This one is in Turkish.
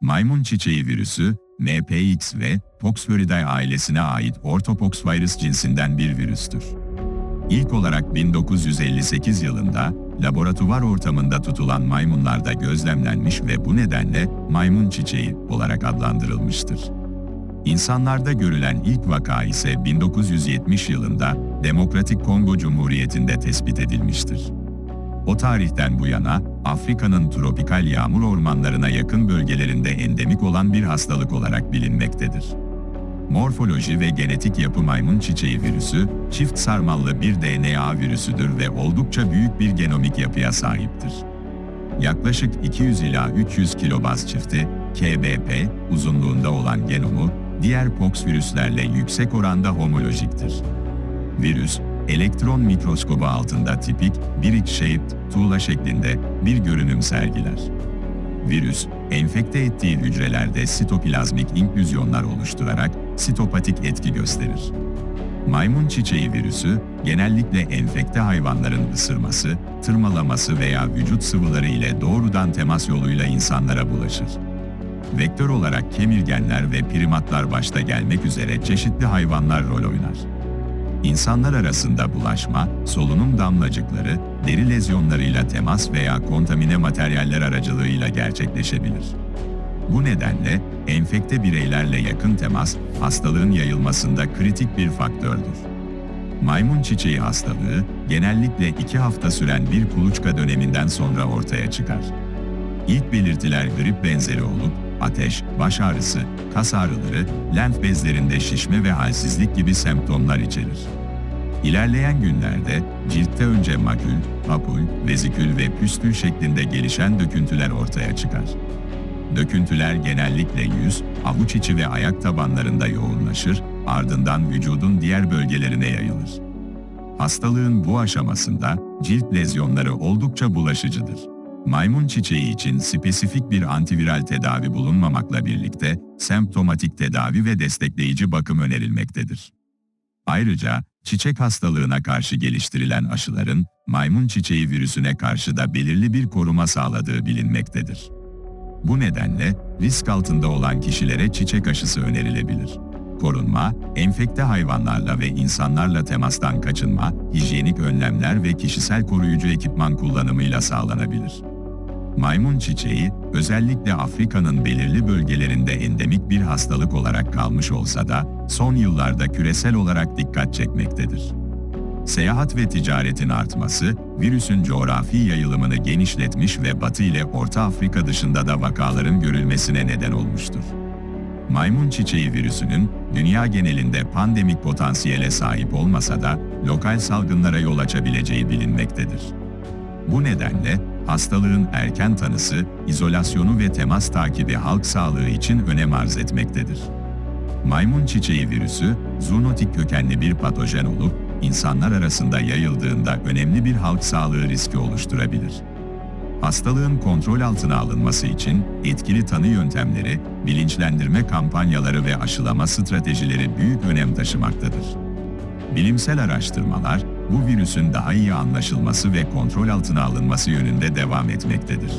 Maymun çiçeği virüsü, MPX ve Poxviridae ailesine ait ortopox virüs cinsinden bir virüstür. İlk olarak 1958 yılında laboratuvar ortamında tutulan maymunlarda gözlemlenmiş ve bu nedenle maymun çiçeği olarak adlandırılmıştır. İnsanlarda görülen ilk vaka ise 1970 yılında Demokratik Kongo Cumhuriyeti'nde tespit edilmiştir. O tarihten bu yana Afrika'nın tropikal yağmur ormanlarına yakın bölgelerinde endemik olan bir hastalık olarak bilinmektedir. Morfoloji ve genetik yapı maymun çiçeği virüsü, çift sarmallı bir DNA virüsüdür ve oldukça büyük bir genomik yapıya sahiptir. Yaklaşık 200 ila 300 kilobaz çifti, KBP, uzunluğunda olan genomu, diğer pox virüslerle yüksek oranda homolojiktir. Virüs, elektron mikroskobu altında tipik, brick-shaped, tuğla şeklinde bir görünüm sergiler. Virüs, enfekte ettiği hücrelerde sitoplazmik inklüzyonlar oluşturarak sitopatik etki gösterir. Maymun çiçeği virüsü, genellikle enfekte hayvanların ısırması, tırmalaması veya vücut sıvıları ile doğrudan temas yoluyla insanlara bulaşır. Vektör olarak kemirgenler ve primatlar başta gelmek üzere çeşitli hayvanlar rol oynar. İnsanlar arasında bulaşma, solunum damlacıkları, deri lezyonlarıyla temas veya kontamine materyaller aracılığıyla gerçekleşebilir. Bu nedenle enfekte bireylerle yakın temas hastalığın yayılmasında kritik bir faktördür. Maymun çiçeği hastalığı genellikle iki hafta süren bir kuluçka döneminden sonra ortaya çıkar. İlk belirtiler grip benzeri olup ateş, baş ağrısı, kas ağrıları, lenf bezlerinde şişme ve halsizlik gibi semptomlar içerir. İlerleyen günlerde ciltte önce makül, papul, vezikül ve püstül şeklinde gelişen döküntüler ortaya çıkar. Döküntüler genellikle yüz, avuç içi ve ayak tabanlarında yoğunlaşır, ardından vücudun diğer bölgelerine yayılır. Hastalığın bu aşamasında cilt lezyonları oldukça bulaşıcıdır. Maymun çiçeği için spesifik bir antiviral tedavi bulunmamakla birlikte semptomatik tedavi ve destekleyici bakım önerilmektedir. Ayrıca çiçek hastalığına karşı geliştirilen aşıların maymun çiçeği virüsüne karşı da belirli bir koruma sağladığı bilinmektedir. Bu nedenle risk altında olan kişilere çiçek aşısı önerilebilir. Korunma, enfekte hayvanlarla ve insanlarla temastan kaçınma, hijyenik önlemler ve kişisel koruyucu ekipman kullanımıyla sağlanabilir. Maymun çiçeği, özellikle Afrika'nın belirli bölgelerinde endemik bir hastalık olarak kalmış olsa da, son yıllarda küresel olarak dikkat çekmektedir. Seyahat ve ticaretin artması, virüsün coğrafi yayılımını genişletmiş ve Batı ile Orta Afrika dışında da vakaların görülmesine neden olmuştur. Maymun çiçeği virüsünün dünya genelinde pandemik potansiyele sahip olmasa da lokal salgınlara yol açabileceği bilinmektedir. Bu nedenle hastalığın erken tanısı, izolasyonu ve temas takibi halk sağlığı için önem arz etmektedir. Maymun çiçeği virüsü, zoonotik kökenli bir patojen olup, insanlar arasında yayıldığında önemli bir halk sağlığı riski oluşturabilir. Hastalığın kontrol altına alınması için etkili tanı yöntemleri, bilinçlendirme kampanyaları ve aşılama stratejileri büyük önem taşımaktadır. Bilimsel araştırmalar, bu virüsün daha iyi anlaşılması ve kontrol altına alınması yönünde devam etmektedir.